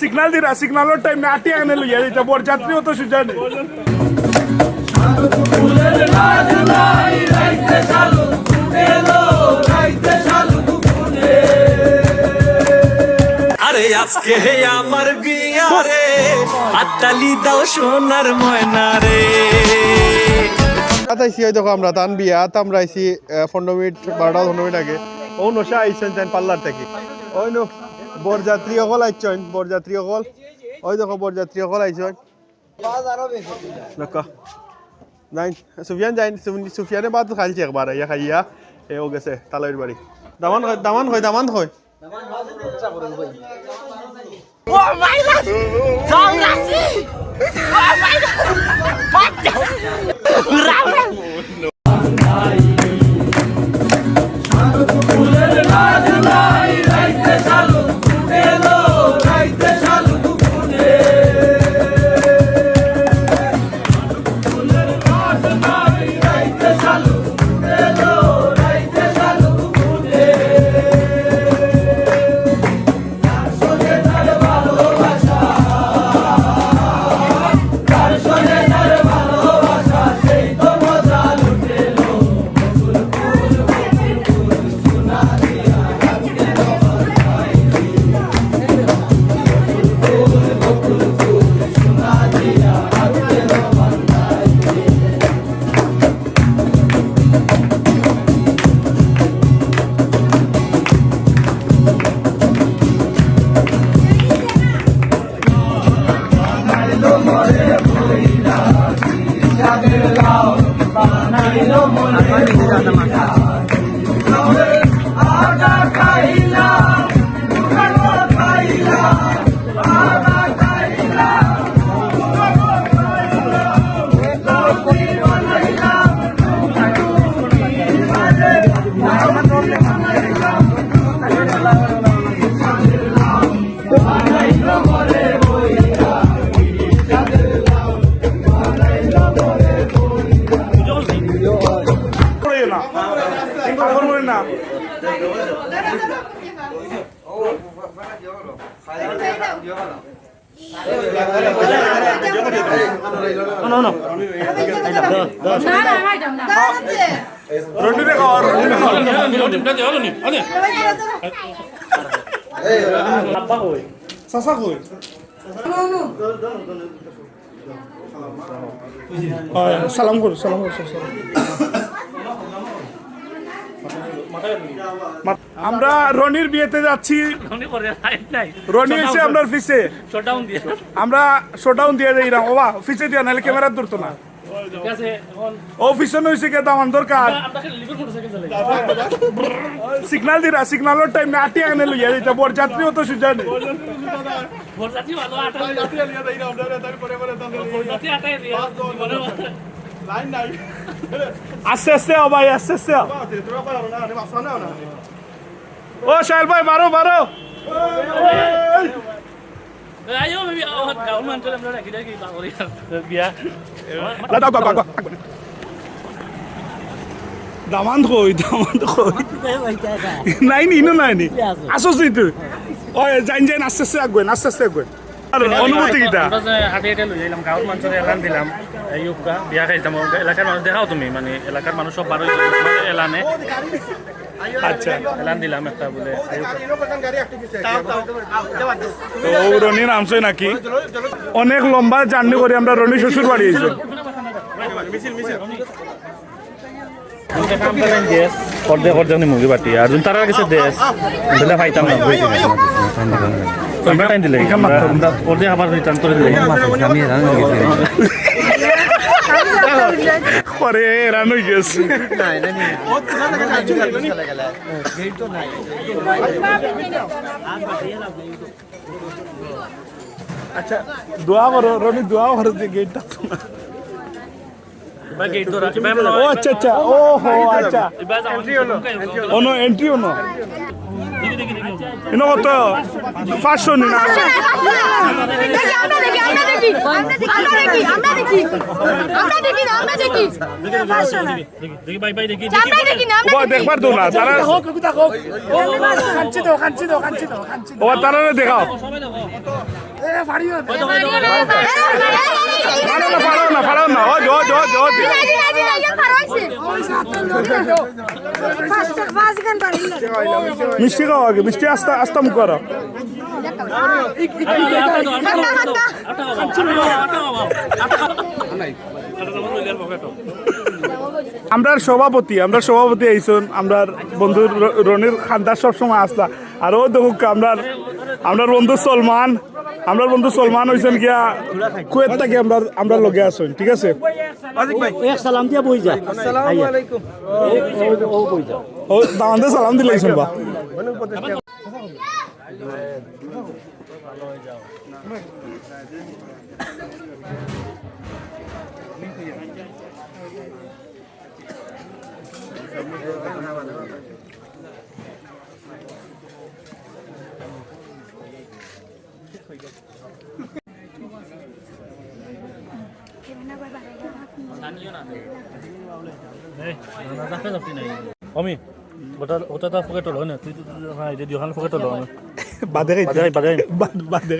Signal দিরা সিগনালের time না আটি আনে লইয়া দিতে বরযাত্রীও তো সুজা নেই আজকে আমার বিয়া হাততালি দাও সোনার ময়না রে। ওই দেখো আমরা, তান বিয়া আইসি পনেরো মিনিট বারোটা পনেরো মিনিট আগে। ও নশা থেকে। ওই নো বরযাত্রী অকল আইসছেন বরযাত্রী অকল ওই দেখো বরযাত্রী অকল আইসছেন দেখো নাই সুফিয়ান যাই সুফিয়ানে বাদ খাইছে একবার, ইয়া খাইয়া এ ও গেছে, তালইর বাড়ি। দামান হয় দামান হয় দামান হয় করে সালাম করো সালাম করো সালাম মা- আমরা রনির বিয়েতে যাচ্ছি। রনি এসে আপনার ফিসে আমরা শোডাউন দিয়ে দেই রাম বাবা ফিসে দিয়া নাহলে ক্যামেরা ধরতো না। ঠিক আছে ও ফিসে নইছে কে দামান দরকার। আপনাকে লিভার মোটরসাইকেল চালাই সিগনাল দিরা সিগনালের টাইম না আটি আনে লইয়া দিতে তো সুজা নেই। ভালো আটা আস্তে আস্তে আও ভাই আস্তে আস্তে আও। ও শাহেল ভাই মারো মারো দামান কই দামান কই নাই নি নাই নি আসোস নি তুই ও জাইন জাইন আস্তে আস্তে আগবেন আস্তে অনুভূতি কিটা আমরা যে হাটে হাটে লই যাইলাম গাঁৱৰ মানুষের এলান দিলাম এই বিয়া খাইতাম এলাকার মানুষ দেখাও তুমি মানে এলাকার মানুষ সব বারো এলানে। আচ্ছা। এলান দিলাম একটা বলে রনি নামছে নাকি? অনেক লম্বা জার্নি করে আমরা রনি শ্বশুর বাড়ি দেশ করদে করদে মুগি বাটি আর তারা গেছে দেশ দিলে না আমরা টাইম দিলে। আমরা করদে আবার রিটার্ন করে দিলে। আমি জানি পরে এরান হয়ে গেছে। আচ্ছা দোয়া করো রনি দোয়া করো যে গেটটা ও আচ্ছা আচ্ছা। ও হো আচ্ছা। এন্ট্রি হলো। এন্ট্রি ইনো কত পাঁচশো নি না। দেখি আমরা দেখি আমরা দেখি আমরা দেখি আমরা দেখি আমরা দেখি। আমরা দেখি পাঁচশো না। দেখি ভাই ভাই দেখি। আমরা দেখি না আমরা ও দেখবার তো না তারা ও তারা দেখাও। ফাড়াও না ফাড়াও না ফাড়াও না ও জো জো মিষ্টি খাও আগে, মিষ্টি আস্তা আস্তা করো। আমরার সভাপতি আমরা সভাপতি আইসন, আমরার বন্ধু র- রনির খান্দার সবসময় আসলা আর ও দেখুক, আমরার আমরার বন্ধু সলমান। আমরার বন্ধু সলমান হয়েছেন গিয়া কুয়েত থেকে আমরা আমরা লগে আসুন ঠিক আছে? এক সালাম দিয়া বই যা। ও দামান্দে সালাম দিলাইছেন বা। অমি ওটা ওটা তো হয় হলো না তুই তো হ্যাঁ এটা দিওখান পকেট হলো বাদে বাদে বাদে বাদে বাদে